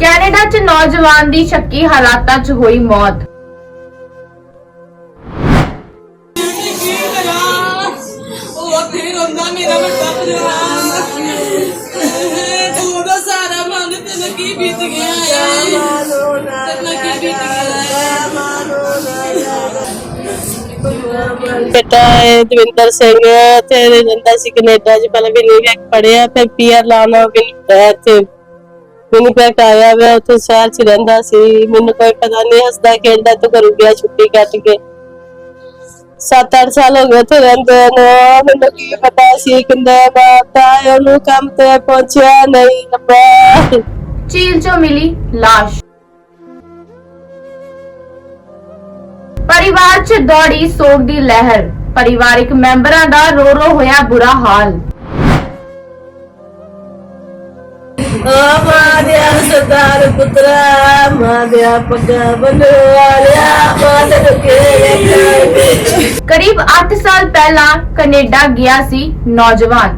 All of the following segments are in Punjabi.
ਕੈਨੇਡਾ 'ਚ ਨੌਜਵਾਨ ਦੀ ਸ਼ੱਕੀ ਹਾਲਾਤਾਂ 'ਚ ਹੋਈ ਮੌਤ। ਬੇਟਾ ਹੈ ਦਵਿੰਦਰ ਸਿੰਘ ਤੇ ਰਹਿੰਦਾ ਸੀ ਕੈਨੇਡਾ ਚ, ਪਹਿਲਾਂ ਵੀ ਨਹੀਂ ਪੜਿਆ ਫਿਰ ਪੀਆਰ ਲਾਉਣਾ ਵੀ ਤੇ ਵਿਨੀਪੈਗ ਆਇਆ ਵਾ ਉੱਥੇ ਸ਼ਹਿਰ ਚ ਰਹਿੰਦਾ ਸੀ। ਮੈਨੂੰ ਕੋਈ ਪਤਾ ਨਹੀਂ ਹੱਸਦਾ ਖੇਡਦਾ ਤੂੰ ਘਰੋਂ ਗਿਆ ਛੁੱਟੀ ਕੱਟ ਕੇ। 7-8 ਸਾਲ ਹੋ ਗਏ ਤੇ ਰਹਿੰਦੇ ਨੇ। ਮੈਨੂੰ ਕੀ ਪਤਾ ਸੀ ਕਿੰਨੇ ਬਾਤ ਆਇਆ ਉਹਨੂੰ ਕੰਮ ਤੇ ਪਹੁੰਚਿਆ ਨਹੀਂ ਰੱਬਾ। ਝੀਲ 'ਚੋਂ ਮਿਲੀ ਲਾਸ਼। ਪਰਿਵਾਰ 'ਚ ਦੌੜੀ ਸੋਗ ਦੀ ਲਹਿਰ। ਪਰਿਵਾਰਿਕ ਮੈਂਬਰਾਂ ਦਾ ਰੋ ਰੋ ਹੋਇਆ ਬੁਰਾ ਹਾਲ। ਮਾਦਿਆ ਸਰਦਾਰ ਪੁੱਤਰਾ ਮਾਦਿਆ ਪੱਗਾ ਬਨਵਾਲਿਆ ਮਾਦ ਰੁਕੇ ਕਰੀਬ 8 ਸਾਲ ਪਹਿਲਾਂ ਕੈਨੇਡਾ ਗਿਆ ਸੀ ਨੌਜਵਾਨ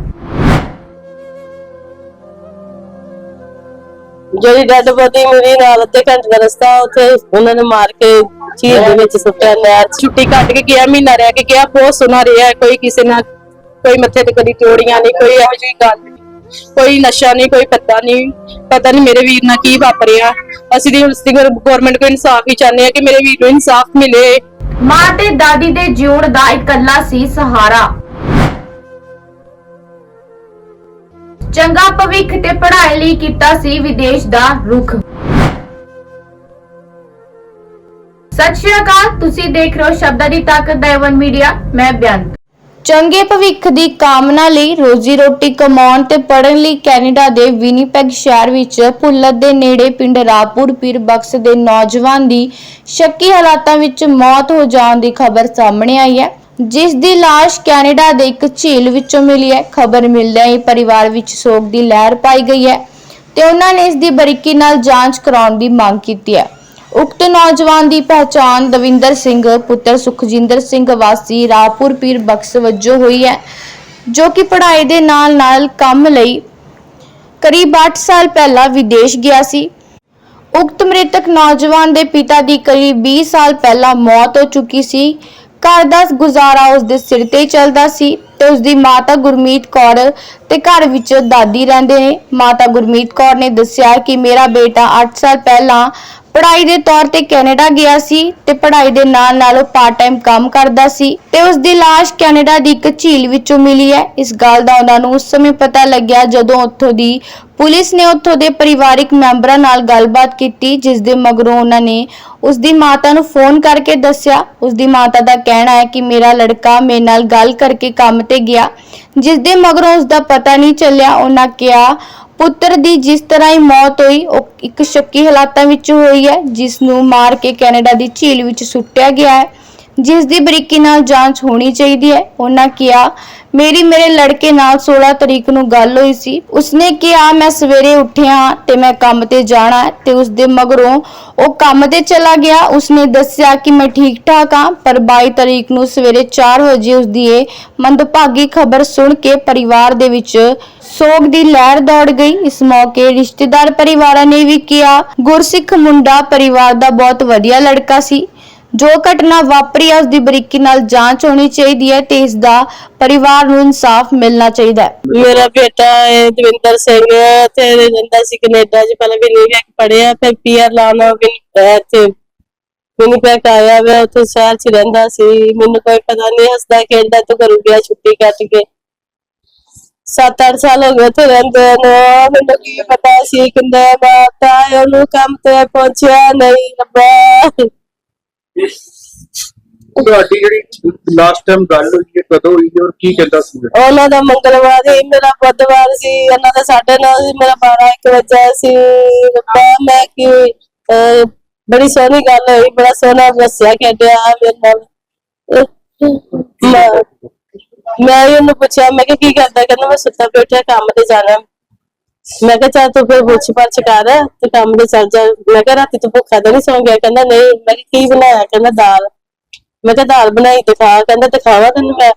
ਜਿਹੜੀ ਡੈਡ ਬੋਡੀ ਮੇਰੀ ਨਾਲ ਅੱਧੇ ਘੰਟੇ ਦਾ ਰਸਤਾ ਉੱਥੇ ਉਹਨਾਂ ਨੇ ਮਾਰ ਕੇ ਝੀਲ ਦੇ ਵਿੱਚ ਸੁੱਟਿਆ ਨਹਿਰ। ਛੁੱਟੀ ਕੱਟ ਕੇ ਗਿਆ ਮਹੀਨਾ ਰਹਿ ਕੇ ਗਿਆ ਬਹੁਤ ਸੋਹਣਾ ਰਿਹਾ ਕੋਈ ਕਿਸੇ ਨਾਲ ਕੋਈ ਮੱਥੇ ਤੇ ਕਦੀ ਚੋੜੀਆਂ ਨਹੀਂ ਕੋਈ ਇਹੋ ਜਿਹੀ ਗੱਲ ਕੋਈ ਨਸ਼ਾ ਨਹੀਂ, ਕੋਈ ਪਤਾ ਨਹੀਂ। ਪਤਾ ਨਹੀਂ ਮੇਰੇ ਵੀਰ ਨਾਲ ਕੀ ਵਾਪਰਿਆ। ਅਸੀਂ ਦੀ ਗਵਰਨਮੈਂਟ ਕੋਲ ਇਨਸਾਫ ਹੀ ਚਾਹੁੰਦੇ ਆ ਕਿ ਮੇਰੇ ਵੀਰ ਨੂੰ ਇਨਸਾਫ ਮਿਲੇ। ਮਾਂ ਤੇ ਦਾਦੀ ਦੇ ਜਿਉਣ ਦਾ ਇਕੱਲਾ ਸੀ ਸਹਾਰਾ। ਚੰਗਾ ਭਵਿੱਖ ਤੇ ਪੜ੍ਹਾਈ ਲਈ ਕੀਤਾ ਸੀ ਵਿਦੇਸ਼ ਦਾ ਰੁਖ। ਸਤਿ ਸ਼੍ਰੀ ਅਕਾਲ, ਤੁਸੀਂ ਦੇਖ ਰਹੇ ਹੋ ਸ਼ਬਦਾਂ ਦੀ ਤਾਕਤ ਦਾ ਏਵਨ ਮੀਡੀਆ, ਮੈਂ ਬਿਆੰਤ ਚੰਗੇ ਭਵਿੱਖ ਦੀ ਕਾਮਨਾ ਲਈ ਰੋਜ਼ੀ ਰੋਟੀ ਕਮਾਉਣ ਤੇ ਪੜ੍ਹਨ ਲਈ ਕੈਨੇਡਾ ਦੇ ਵਿਨੀਪੈਗ ਸ਼ਹਿਰ ਵਿੱਚ ਭੁੱਲਰ ਦੇ ਨੇੜੇ ਪਿੰਡ ਰਾਪੁਰ ਪੀਰ ਬਖਸ਼ ਦੇ ਨੌਜਵਾਨ ਦੀ ਸ਼ੱਕੀ ਹਾਲਾਤਾਂ ਵਿੱਚ ਮੌਤ ਹੋ ਜਾਣ ਦੀ ਖਬਰ ਸਾਹਮਣੇ ਆਈ ਹੈ, ਜਿਸ ਦੀ ਲਾਸ਼ ਕੈਨੇਡਾ ਦੇ ਇੱਕ ਝੀਲ ਵਿੱਚੋਂ ਮਿਲੀ ਹੈ। ਖਬਰ ਮਿਲਦਿਆਂ ਹੀ ਪਰਿਵਾਰ ਵਿੱਚ ਸੋਗ ਦੀ ਲਹਿਰ ਪਾਈ ਗਈ ਹੈ ਤੇ ਉਹਨਾਂ ਨੇ ਇਸ ਦੀ ਬਰੀਕੀ ਨਾਲ ਜਾਂਚ ਕਰਾਉਣ ਦੀ ਮੰਗ ਕੀਤੀ ਹੈ। ਉਕਤ ਨੌਜਵਾਨ ਦੀ ਪਹਿਚਾਣ ਦਵਿੰਦਰ ਸਿੰਘ, ਪੁੱਤਰ ਸੁਖਜਿੰਦਰ ਸਿੰਘ ਵਾਸੀ ਰਾਪੁਰ ਪੀਰ ਬਖਸ਼ ਵਜੋਂ ਹੋਈ ਹੈ, ਜੋ ਕਿ ਪੜ੍ਹਾਈ ਦੇ ਨਾਲ-ਨਾਲ ਕੰਮ ਲਈ ਕਰੀਬ 8 ਸਾਲ ਪਹਿਲਾਂ ਵਿਦੇਸ਼ ਗਿਆ ਸੀ। ਉਕਤ ਮ੍ਰਿਤਕ ਨੌਜਵਾਨ ਦੇ ਪਿਤਾ ਦੀ ਕਰੀਬ 20 ਸਾਲ ਪਹਿਲਾਂ ਮੌਤ ਹੋ ਚੁੱਕੀ ਸੀ। ਘਰ ਦਾ ਗੁਜ਼ਾਰਾ ਉਸ ਦੇ ਸਿਰ ਤੇ ਹੀ ਚੱਲਦਾ ਸੀ ਤੇ ਉਸ ਦੀ ਮਾਤਾ ਗੁਰਮੀਤ ਕੌਰ ਤੇ ਘਰ ਵਿੱਚ ਦਾਦੀ ਰਹਿੰਦੇ ਨੇ। ਮਾਤਾ ਗੁਰਮੀਤ ਕੌਰ ਨੇ ਦੱਸਿਆ ਕਿ, ਮੇਰਾ ਬੇਟਾ 8 ਸਾਲ ਪਹਿਲਾਂ ਪੜ੍ਹਾਈ ਦੇ ਤੌਰ ਤੇ ਕੈਨੇਡਾ ਗਿਆ ਸੀ ਤੇ ਪੜ੍ਹਾਈ ਦੇ ਨਾਲ ਨਾਲ ਉਹ ਪਾਰਟ ਟਾਈਮ ਕੰਮ ਕਰਦਾ ਸੀ ਤੇ ਉਸ ਦੀ ਲਾਸ਼ ਕੈਨੇਡਾ ਦੀ ਇੱਕ ਝੀਲ ਵਿੱਚੋਂ ਮਿਲੀ ਹੈ। ਇਸ ਗੱਲ ਦਾ ਉਹਨਾਂ ਨੂੰ ਉਸ ਸਮੇਂ ਪਤਾ ਲੱਗਿਆ ਜਦੋਂ ਉੱਥੋਂ ਦੀ ਪੁਲਿਸ ਨੇ ਉੱਥੋਂ ਦੇ ਪਰਿਵਾਰਿਕ ਮੈਂਬਰਾਂ ਨਾਲ ਗੱਲਬਾਤ ਕੀਤੀ, ਜਿਸ ਦੇ ਮਗਰੋਂ ਉਹਨਾਂ ਨੇ ਉਸ ਦੀ ਮਾਤਾ ਨੂੰ ਫੋਨ ਕਰਕੇ ਦੱਸਿਆ। ਉਸ ਦੀ ਮਾਤਾ ਦਾ ਕਹਿਣਾ ਹੈ ਕਿ ਮੇਰਾ ਲੜਕਾ ਮੇਰੇ ਨਾਲ ਗੱਲ ਕਰਕੇ ਕੰਮ ਤੇ ਗਿਆ। ਜਿਸ ਦੇ ਮਗਰੋਂ ਉਸ ਦਾ ਪਤਾ ਨਹੀਂ ਚੱਲਿਆ, ਉਹਨਾਂ ਕਿਹਾ ਪੁੱਤਰ ਦੀ ਜਿਸ ਤਰ੍ਹਾਂ ਹੀ ਮੌਤ ਹੋਈ, ਉਹ ਇੱਕ ਸ਼ੱਕੀ ਹਾਲਾਤਾਂ ਵਿੱਚ ਹੋਈ ਹੈ, ਜਿਸ ਨੂੰ ਮਾਰ ਕੇ ਕੈਨੇਡਾ ਦੀ ਝੀਲ ਵਿੱਚ ਸੁੱਟਿਆ ਗਿਆ ਹੈ। ਜਿਸ ਦੀ ਬਰੀਕੀ ਨਾਲ ਜਾਂਚ ਹੋਣੀ ਚਾਹੀਦੀ ਹੈ। ਉਹਨਾਂ ਕਿਹਾ, ਮੇਰੀ ਮੇਰੇ ਲੜਕੇ ਨਾਲ 16 ਤਰੀਕ ਨੂੰ ਗੱਲ ਹੋਈ ਸੀ। ਉਸਨੇ ਕਿਹਾ, ਮੈਂ ਸਵੇਰੇ ਉੱਠਿਆ ਤੇ ਮੈਂ ਕੰਮ ਤੇ ਜਾਣਾ ਤੇ ਉਸ ਦੇ ਮਗਰੋਂ ਉਹ ਕੰਮ ਤੇ ਚਲਾ ਗਿਆ। ਉਸਨੇ ਦੱਸਿਆ ਕਿ ਮੈਂ ਠੀਕ ਠਾਕ ਹਾਂ, ਪਰ 22 ਤਰੀਕ ਨੂੰ ਸਵੇਰੇ 4 ਵਜੇ ਉਸ ਦੀ ਇਹ ਮੰਦਭਾਗੀ ਖਬਰ ਸੁਣ ਕੇ ਪਰਿਵਾਰ ਦੇ ਵਿੱਚ ਸੋਗ ਦੀ ਲਹਿਰ ਦੌੜ ਗਈ। ਇਸ ਮੌਕੇ ਰਿਸ਼ਤੇਦਾਰ ਪਰਿਵਾਰਾਂ ਨੇ ਵੀ ਕਿਹਾ, ਗੁਰਸਿੱਖ ਮੁੰਡਾ ਪਰਿਵਾਰ ਦਾ ਬਹੁਤ ਵਧੀਆ ਲੜਕਾ ਸੀ। ਜੋ ਘਟਨਾ ਵਾਪਰੀ ਹੈ ਉਸ ਦੀ ਬਰੀਕੀ ਨਾਲ ਜਾਂਚ ਹੋਣੀ ਚਾਹੀਦੀ ਹੈ ਤੇ ਇਸ ਦਾ ਪਰਿਵਾਰ ਨੂੰ ਇਨਸਾਫ ਮਿਲਣਾ ਚਾਹੀਦਾ ਹੈ। ਮੇਰਾ ਬੇਟਾ ਹੈ, ਦਵਿੰਦਰ ਸਿੰਘ ਤੇ ਰਹਿੰਦਾ ਸੀ ਕੈਨੇਡਾ ਚ ਪਹਿਲਾਂ ਵੀ ਪੜਿਆ ਫਿਰ ਪੀਆਰ ਲਾਉਣਾ ਵੀ ਤੇ ਵਿਨੀਪੈਗ ਆਇਆ ਵਾ ਉੱਥੇ ਸ਼ਹਿਰ ਚ ਰਹਿੰਦਾ ਸੀ, ਮੈਨੂੰ ਕੋਈ ਪਤਾ ਨਹੀਂ ਹੱਸਦਾ, ਖੇਡਦਾ, ਤੂੰ ਘਰੋਂ ਗਿਆ, ਛੁੱਟੀ ਕੱਟ ਕੇ 7-8 ਸਾਲ ਹੋ ਗਏ ਤੇ ਰਹਿੰਦੇ ਨੇ। ਮੈਨੂੰ ਕੀ ਪਤਾ ਸੀ ਕਿੰਨੇ ਬਾਤ ਆਇਆ ਉਹਨੂੰ ਕੰਮ ਤੇ ਪਹੁੰਚਿਆ ਨਹੀਂ ਰੱਬਾ। ਤੁਹਾਡੀ ਜਿਹੜੀ ਲਾਸਟ ਟਾਈਮ ਗੱਲ ਹੋਈ ਹੈ ਕਦੋਂ ਹੋਈ ਹੈ ਔਰ ਕੀ ਕਹਿੰਦਾ ਸੀ? ਉਹਨਾਂ ਦਾ ਮੰਗਲਵਾਰ ਸੀ ਮੇਰਾ ਬੁੱਧਵਾਰ ਸੀ। ਉਹਨਾਂ ਦਾ ਸਾਡੇ ਨਾਲ ਸੀ ਮੇਰਾ 12 ਇੱਕ ਵਜੇ ਸੀ। ਰੱਬਾ ਮੈਂ ਕਿ ਅਹ, ਬੜੀ ਸੋਹਣੀ ਗੱਲ ਹੋਈ। ਬੜਾ ਸੋਹਣਾ ਦੱਸਿਆ ਖੇਡਿਆ ਮੇਰੇ ਨਾਲ। ਮੈਂ- ਮੈਂ ਵੀ ਉਹਨੂੰ ਪੁੱਛਿਆ ਮੈਂ ਕਿਹਾ ਕੀ ਕਰਦਾ? ਕਹਿੰਦਾ ਮੈਂ ਸੁੱਤਾ ਪਿਆ ਉੱਠਿਆ ਕੰਮ ਤੇ ਜਾਣਾ। ਮੈਂ ਕਿਹਾ ਚੱਲ ਤੂੰ ਫਿਰ ਪੁੱਛ ਪਰਛ ਕਰ ਤੇ ਕੰਮ ਤੇ ਚੱਲ ਜਾ। ਮੈਂ ਕਿਹਾ ਰਾਤੀ ਤੂੰ ਭੁੱਖਾ ਤਾਂ ਨਹੀਂ ਸੌਂ ਗਿਆ? ਕਹਿੰਦਾ ਨਹੀਂ। ਮੈਂ ਕਿਹਾ ਕੀ ਬਣਾਇਆ? ਕਹਿੰਦਾ ਦਾਲ। ਮੈਂ ਕਿਹਾ ਦਾਲ ਬਣਾਈ ਤੇ ਖਾ। ਕਹਿੰਦਾ ਤੇ ਖਾਵਾ ਤੈਨੂੰ ਮੈਂ?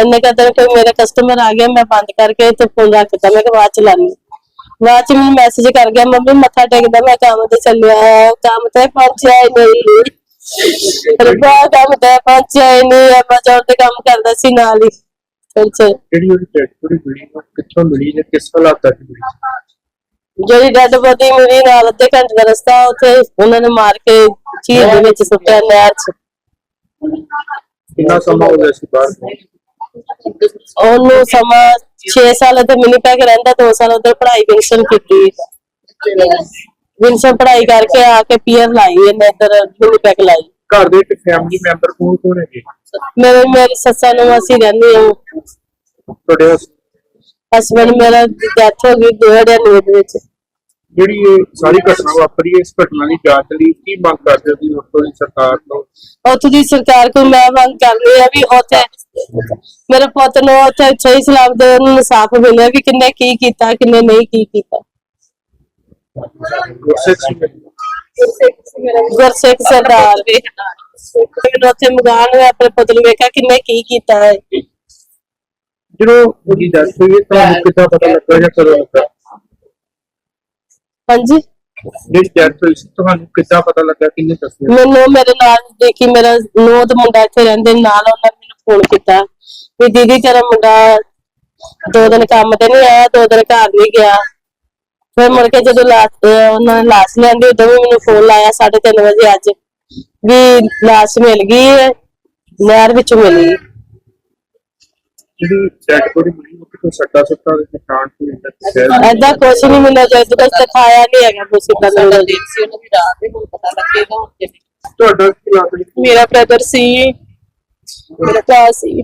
ਇੰਨੇ ਕਹਿੰਦਾ ਕੋਈ ਮੇਰਾ ਕਸਟਮਰ ਆ ਗਿਆ ਮੈਂ ਬੰਦ ਕਰਕੇ ਤੇ ਫੋਨ ਰੱਖਤਾ ਮੈਂ ਕਿਹਾ ਬਾਅਦ ਚ ਲਾਨੀ ਬਾਅਦ ਚ ਮੈਨੂੰ ਮੈਸੇਜ ਕਰ ਗਿਆ ਮੰਮੀ ਮੱਥਾ ਟੇਕਦਾ ਮੈਂ ਕੰਮ ਤੇ ਚੱਲਿਆ। ਕੰਮ ਤੇ ਪਹੁੰਚਿਆ ਹੀ ਨਹੀਂ। ਰੱਬਾ ਕੰਮ ਤੇ ਪਹੁੰਚਿਆ ਹੀ ਨਹੀਂ। ਐਮਾਜ਼ੋਨ ਤੇ ਕੰਮ ਕਰਦਾ ਸੀ ਨਾਲ ਹੀ। ਚ ਜਿਹੜੀ ਉਹਦੀ ਡੈਡ ਬੋਡੀ ਮਿਲੀ ਉਹ ਕਿੱਥੋਂ ਮਿਲੀ ਜਾਂ ਕਿਸ ਹਾਲਾਤਾਂ 'ਚ ਮਿਲੀ? ਜਿਹੜੀ ਡੈਡ ਬੋਡੀ ਮੇਰੀ ਨਾਲ ਅੱਧੇ ਘੰਟੇ ਦਾ ਰਸਤਾ ਉੱਥੇ ਉਹਨਾਂ ਨੇ ਮਾਰ ਕੇ ਝੀਲ ਦੇ ਵਿੱਚ ਸੁੱਟਿਆ ਨਹਿਰ ਚ। ਕਿੰਨਾ ਸਮਾਂ ਹੋ ਗਿਆ ਸੀ ਬਾਹਰ? ਉਹਨੂੰ ਸਮਾਂ 6 ਸਾਲ ਤੇ ਮਿਨੀ ਪੈਕ ਰਹਿੰਦਾ 2 ਸਾਲ ਉਧਰ ਪੜ੍ਹਾਈ ਵਿੰਸਨ ਕੀਤੀ। ਵਿੰਸਨ ਪੜ੍ਹਾਈ ਕਰਕੇ ਆ ਕੇ ਪੀਅਰ ਲਾਈ ਇਹਨੇ ਇੱਧਰ ਮਿਨੀ ਪੈਕ ਲਾਈ। ਘਰ ਦੇ ਵਿੱਚ ਫੈਮਿਲੀ ਮੈਂਬਰ ਕੌਣ ਕੌਣ ਹੈਗੇ? ਮੇਰੇ ਮੇਰੀ ਸੱਸਾਂ ਨੂੰ ਅਸੀਂ ਰਹਿੰਦੇ ਹਾਂ। ਤੁਹਾਡੇ ਹਸ- ਹਸਬੰਡ ਮੇਰਾ ਡੈਥ ਹੋ ਗਈ 2009 ਦੇ ਵਿੱਚ। ਜਿਹੜੀ ਇਹ ਸਾਰੀ ਘਟਨਾ ਵਾਪਰੀ ਹੈ ਇਸ ਘਟਨਾ ਦੀ ਜਾਂਚ ਲਈ ਕੀ ਮੰਗ ਕਰਦੇ ਹੋ ਤੁਸੀਂ ਉੱਥੋਂ ਦੀ ਸਰਕਾਰ ਤੋਂ? ਉੱਥੋਂ ਦੀ ਸਰਕਾਰ ਕੋਲ ਮੈਂ ਮੰਗ ਕਰਦੀ ਆ ਵੀ ਉੱਥੇ ਮੇਰੇ ਪੁੱਤ ਨੂੰ ਉੱਥੇ ਸਹੀ ਸਲਾਮਤ ਉਹਨੂੰ ਇਨਸਾਫ ਮਿਲੇ ਵੀ ਕਿੰਨੇ ਕੀ ਕੀਤਾ ਕਿੰਨੇ ਨਹੀਂ ਕੀ ਕੀਤਾ। ਗੁਰਸਿੱਖ ਸਿੰਘ। ਗੁਰਸਿੱਖ ਸਰਦਾਰ ਮੈਨੂੰ ਉੱਥੇ ਮਗਾਨ ਹੋਇਆ ਆਪਣੇ ਪੁੱਤ ਨੂੰ ਵੇਖਿਆ ਕਿੰਨੇ ਕੀ ਕੀਤਾ ਹੈ। ਜਦੋਂ ਉਹਦੀ ਡੈਥ ਹੋਈ ਹੈ, ਤੁਹਾਨੂੰ ਕਿੱਦਾਂ ਪਤਾ ਲੱਗਾ ਜਾਂ ਕਦੋਂ ਲੱਗਾ? ਹਾਂਜੀ? ਜਿਹੜੀ ਡੈਥ ਹੋਈ ਸੀ ਤੁਹਾਨੂੰ ਕਿੱਦਾਂ ਪਤਾ ਲੱਗਾ ਕਿੰਨੇ ਦੱਸਿਆ ਮੈਨੂੰ ਮੇਰੇ ਨਾਲ ਦੇਖੀ ਮੇਰਾ ਨੋਦ ਮੁੰਡਾ ਇੱਥੇ ਰਹਿੰਦੇ ਨਾਲ ਉਹਨਾਂ ਨੇ ਮੈਨੂੰ ਫੋਨ ਕੀਤਾ ਵੀ ਦੀਦੀ ਤੇਰਾ ਮੁੰਡਾ ਦੋ ਦਿਨ ਕੰਮ ਤੇ ਨਹੀਂ ਆਇਆ ਦੋ ਦਿਨ ਘਰ ਨਹੀਂ ਗਿਆ। ਫਿਰ ਮੁੜ ਕੇ ਜਦੋਂ ਲਾਸ਼ ਉਹਨਾਂ ਨੇ ਲਾਸ਼ ਲਿਆਂਦੀ ਉਦੋਂ ਵੀ ਮੈਨੂੰ ਫੋਨ ਲਾਇਆ 3:30 ਵਜੇ ਅੱਜ ਵੀ ਲਾਸ਼ ਮਿਲ ਗਈ ਹੈ ਨਹਿਰ ਵਿੱਚੋਂ ਮਿਲੀ ਜਿਹੜੀ ਡੈਡ ਬੋਡੀ ਮਿਲੀ ਉਹ ਕਿਤੋਂ ਸੱਟਾ ਸੁੱਟਾਂ ਦੇ ਨਿਸ਼ਾਨ ਤੋਂ ਦੱਸਿਆ ਐਦਾਂ ਕੁਛ ਨਹੀਂ ਮਿਲਿਆ ਜਦ ਤੱਕ ਦਿਖਾਇਆ ਨਹੀਂ ਹੈਗਾ ਤੁਸੀਂ ਤਾਂ ਸਾਡਾ ਦਿਨ ਸੀ ਉਹਨਾਂ ਦੀ ਰਾਤ ਦੇ ਹੁਣ ਪਤਾ ਲੱਗੇਗਾ ਹੁਣ ਤੁਹਾਡਾ ਕੀ ਲੱਗਦਾ? ਜੀ? ਮੇਰਾ ਬ੍ਰਦਰ ਸੀ ਮੇਰਾ ਭਰਾ ਸੀ।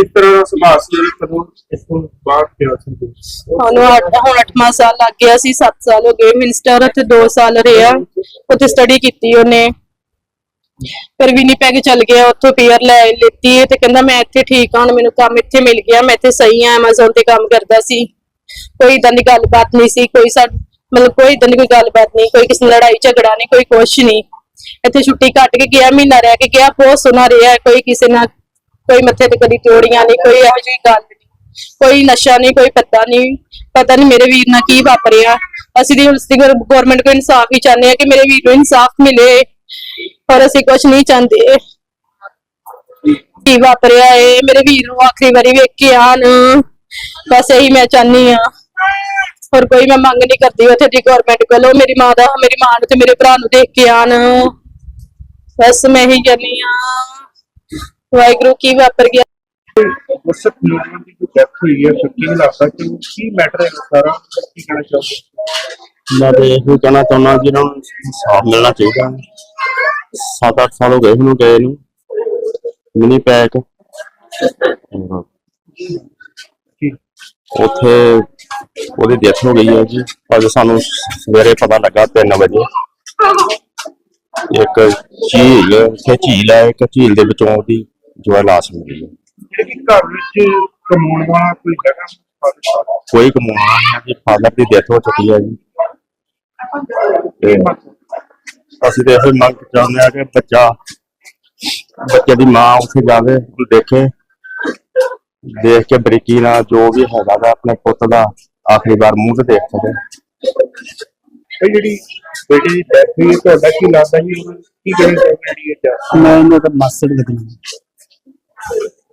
ਕਿਸ ਤਰ੍ਹਾਂ ਦਾ ਸੁਭਾਅ ਸੀ ਜਿਹੜੀ ਕਦੋਂ ਇਸੋਂ ਬਾਹਰ ਸੀ। ਸਾਨੂੰ ਅੱਠ- ਹੁਣ 8ਵਾਂ ਸਾਲ ਲੱਗ ਗਿਆ ਸੀ 7 ਸਾਲ ਹੋ ਗਏ। ਮਿਨਿਸਟਰ ਉੱਥੇ 2 ਸਾਲ ਰਿਹਾ। ਉੱਥੇ ਸਟੱਡੀ ਕੀਤੀ ਉਹਨੇ। ਫਿਰ ਵਿਨੀਪੈਗ ਚੱਲ ਗਿਆ। ਉੱਥੋਂ ਪੀਅਰ ਲੈ ਲਿੱਤੀ ਤੇ ਕਹਿੰਦਾ ਮੈਂ ਇੱਥੇ ਠੀਕ ਹਾਂ, ਹੁਣ ਮੈਨੂੰ ਕੰਮ ਇੱਥੇ ਮਿਲ ਗਿਆ। ਮੈਂ ਇੱਥੇ ਸਹੀ ਹਾਂ, Amazon ਤੇ ਕੰਮ ਕਰਦਾ ਸੀ। ਕੋਈ ਇਦਾਂ ਦੀ ਗੱਲਬਾਤ ਨਹੀਂ ਸੀ। ਕੋਈ ਸਾ ਮਤਲਬ ਕੋਈ ਇਦਾਂ ਦੀ ਕੋਈ ਗੱਲਬਾਤ ਨਹੀਂ। ਕੋਈ ਕਿਸੇ ਨਾਲ ਲੜਾਈ ਝਗੜਾ ਨਹੀਂ, ਕੋਈ ਕੁਛ ਨਹੀਂ। ਇੱਥੇ ਛੁੱਟੀ ਕੱਟ ਕੇ ਗਿਆ, ਮਹੀਨਾ ਰਹਿ ਕੇ ਗਿਆ। ਬਹੁਤ ਸੋਹਣਾ ਰਿਹਾ। ਕੋਈ ਕਿਸੇ ਨਾਲ ਕੋਈ ਮੱਥੇ ਤੇ ਕਦੀ ਚੋੜੀਆਂ ਨਹੀਂ, ਕੋਈ ਇਹੋ ਜਿਹੀ ਗੱਲ ਨਹੀਂ। ਕੋਈ ਨਸ਼ਾ ਨਹੀਂ, ਕੋਈ ਪਤਾ ਨਹੀਂ। ਪਤਾ ਨਹੀਂ ਮੇਰੇ ਵੀਰ ਨਾਲ ਕੀ ਵਾਪਰਿਆ। ਅਸੀਂ ਦੀ ਉਸਦੀ ਗਵਰਨਮੈਂਟ ਕੋ ਇਨਸਾਫ ਹੀ ਚਾਹੁੰਦੇ ਆ ਕਿ ਮੇਰੇ ਵੀਰ ਨੂੰ ਇਨਸਾਫ ਮਿਲੇ। ਪਰ ਅਸੀਂ ਕੁਝ ਨਹੀਂ ਚਾਹੁੰਦੇ। ਕੀ ਵਾਪਰਿਆ ਏ? ਮੇਰੇ ਵੀਰ ਨੂੰ ਆਖਰੀ ਵਾਰੀ ਵੇਖ ਕੇ ਆਣ ਬਸ ਇਹੀ ਮੈਂ ਚਾਹਨੀ ਆ ਹੋਰ ਕੋਈ ਮੈਂ ਮੰਗ ਨਹੀਂ ਕਰਦੀ ਉੱਥੇ ਦੀ ਗਵਰਨਮੈਂਟ ਕੋਲੋਂ। ਮੇਰੀ ਮਾਂ ਦਾ ਮੇਰੀ ਮਾਂ ਨੂੰ ਤੇ ਮੇਰੇ ਭਰਾ ਨੂੰ ਦੇਖ ਕੇ ਆਣ ਬਸ ਮੈਂ ਹੀ ਚਾਹਨੀ ਆ ਵਾਹਿਗੁਰੂ ਕੀ ਵਾਪਰ ਗਿਆ। ਗੁਰਸਿੱਖ ਨੌਜਵਾਨ ਦੀ ਜੋ ਡੈਥ ਹੋਈ ਹੈ ਸ਼ੱਕੀ ਹਾਲਾਤਾਂ ਚ ਉਹ ਕੀ ਮੈਟਰ ਹੈ ਸਾਰਾ? ਕੀ ਕਹਿਣਾ ਚਾਹੁੰਦੇ ਮੈਂ ਤੇ ਇਹੋ ਕਹਿਣਾ ਚਾਹੁੰਦਾ ਕਿ ਇਹਨਾਂ ਨੂੰ ਇਨਸਾਫ ਮਿਲਣਾ ਚਾਹੀਦਾ ਸੱਤ ਅੱਠ ਸਾਲ ਹੋ ਗਏ ਇਹਨੂੰ ਗਏ ਨੂੰ। Mini pack. ਕੀ? ਉੱਥੇ ਉਹਦੀ ਡੈਥ ਹੋ ਗਈ ਹੈ ਜੀ। ਅੱਜ ਸਾਨੂੰ ਸਵੇਰੇ ਪਤਾ ਲੱਗਾ 3 ਵਜੇ। ਇੱਕ ਝੀਲ ਉੱਥੇ ਝੀਲ ਹੈ ਇੱਕ ਝੀਲ ਦੇ ਵਿੱਚੋਂ ਉਹਦੀ ਜੋ ਹੈ ਲਾਸ਼ ਮਿਲੀ ਹੈ। ਜਿਹੜੀ ਕਿ ਘਰ ਵਿੱਚ ਕਮਾਉਣ ਵਾਲਾ ਕੋਈ ਜਗ੍ਹਾ ਕੋਈ ਕਮਾਉਣਾ ਨਹੀਂ ਹੈ ਜੀ ਫਾਦਰ ਦੀ ਡੈਥ ਹੋ ਚੁੱਕੀ ਹੈ ਜੀ। ਤੇ ਅਸੀਂ ਤੇ ਇਹੋ ਮੰਗ ਚਾਹੁੰਦੇ ਹਾਂ ਕਿ ਬੱਚਾ ਬੱਚੇ ਦੀ ਮਾਂ ਉੱਥੇ ਜਾਵੇ ਉਹਨੂੰ ਦੇਖੇ ਦੇਖ ਕੇ ਬਰੀਕੀ ਨਾਲ ਜੋ ਵੀ ਹੈਗਾ ਵਾ ਆਪਣੇ ਪੁੱਤ ਦਾ ਆਖਰੀ ਵਾਰ ਮੂੰਹ ਤੇ ਦੇਖ ਸਕੇ। ਇਹ ਜਿਹੜੀ ਬੇਟੀ ਦੀ ਡੈਥ ਹੋਈ ਹੈ ਤੁਹਾਡਾ ਕੀ ਲੱਗਦਾ ਜੀ? ਉਹਨੂੰ ਕੀ ਕਹਿਣਾ ਚਾਹੁੰਦੇ ਜਿਹੜੀ ਇਹ death? ਮੈਂ ਇਹਨਾਂ ਦਾ ਮਾਸੜ ਲੱਗਣਾ।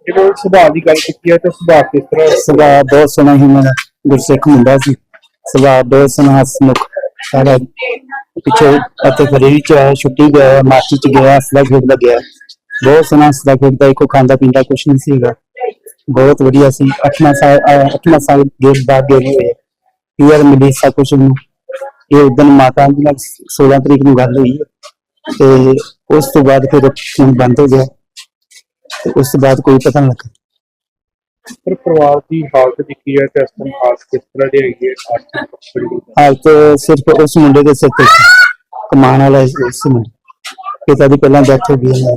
ਜਦੋਂ ਸੁਭਾਅ ਦੀ ਗੱਲ ਕੀਤੀ ਹੈ ਤਾਂ ਸੁਭਾਅ ਕਿਸ ਤਰ੍ਹਾਂ ਸੁਭਾਅ ਬਹੁਤ ਸੋਹਣਾ ਹੀ ਮੇਰਾ ਗੁਰਸਿੱਖ ਮੁੰਡਾ ਸੀ। ਸੁਭਾਅ ਬਹੁਤ ਸੋਹਣਾ ਹਸਮੁਖ ਸਾਰਾ ਪਿੱਛੇ ਅਤੇ ਫਰੀ ਚ ਆਇਆ ਛੁੱਟੀ ਗਿਆ, ਮਾਸੀ ਚ ਗਿਆ, ਹੱਸਦਾ ਖੇਡਦਾ ਗਿਆ। ਬਹੁਤ ਸੋਹਣਾ ਹੱਸਦਾ ਖੇਡਦਾ, ਇੱਕੋ ਖਾਂਦਾ ਪੀਂਦਾ ਕੁਛ ਨਹੀਂ ਸੀਗਾ। ਬਹੁਤ ਵਧੀਆ ਸੀ। ਅੱਠਵਾਂ ਸਾਲ, ਅਹ ਅੱਠਵਾਂ ਸਾਲ ਗੇਟ ਬਾਅਦ ਗਏ ਹੋਏ ਪੀਅਰ ਮਿਲੀ ਸਭ ਕੁਛ ਨੂੰ ਇਹ ਉਦੋਂ ਮਾਤਾ ਜੀ ਨਾਲ 16 ਤਰੀਕ ਨੂੰ ਗੱਲ ਹੋਈ ਤੇ ਉਸ ਤੋਂ ਬਾਅਦ ਫਿਰ ਬੰਦ ਹੋ ਗਿਆ। ਤੇ ਉਸ ਤੋਂ ਬਾਅਦ ਕੋਈ ਪਤਾ ਨਹੀਂ ਲੱਗਾ ਪਰ ਪਰਿਵਾਰ ਦੀ ਹਾਲਤ ਦੇਖੀ ਹੈ ਤੇ ਇਸ ਤਰ੍ਹਾਂ ਹਾਲਤ ਕਿਸ ਤਰ੍ਹਾਂ ਦੀ ਹੈਗੀ ਹੈ? ਆਰਥਿਕ ਪੱਖੋਂ ਹਾਲਤ ਸਿਰਫ ਉਸ ਮੁੰਡੇ ਦੇ ਸਿਰ ਤੇ ਸੀ। ਕਮਾਉਣ ਵਾਲਾ ਸੀ ਉਸ ਮੁੰਡੇ। ਪਿਤਾ ਦੀ ਪਹਿਲਾਂ ਡੈਥ ਹੋ ਗਈ ਹੈ।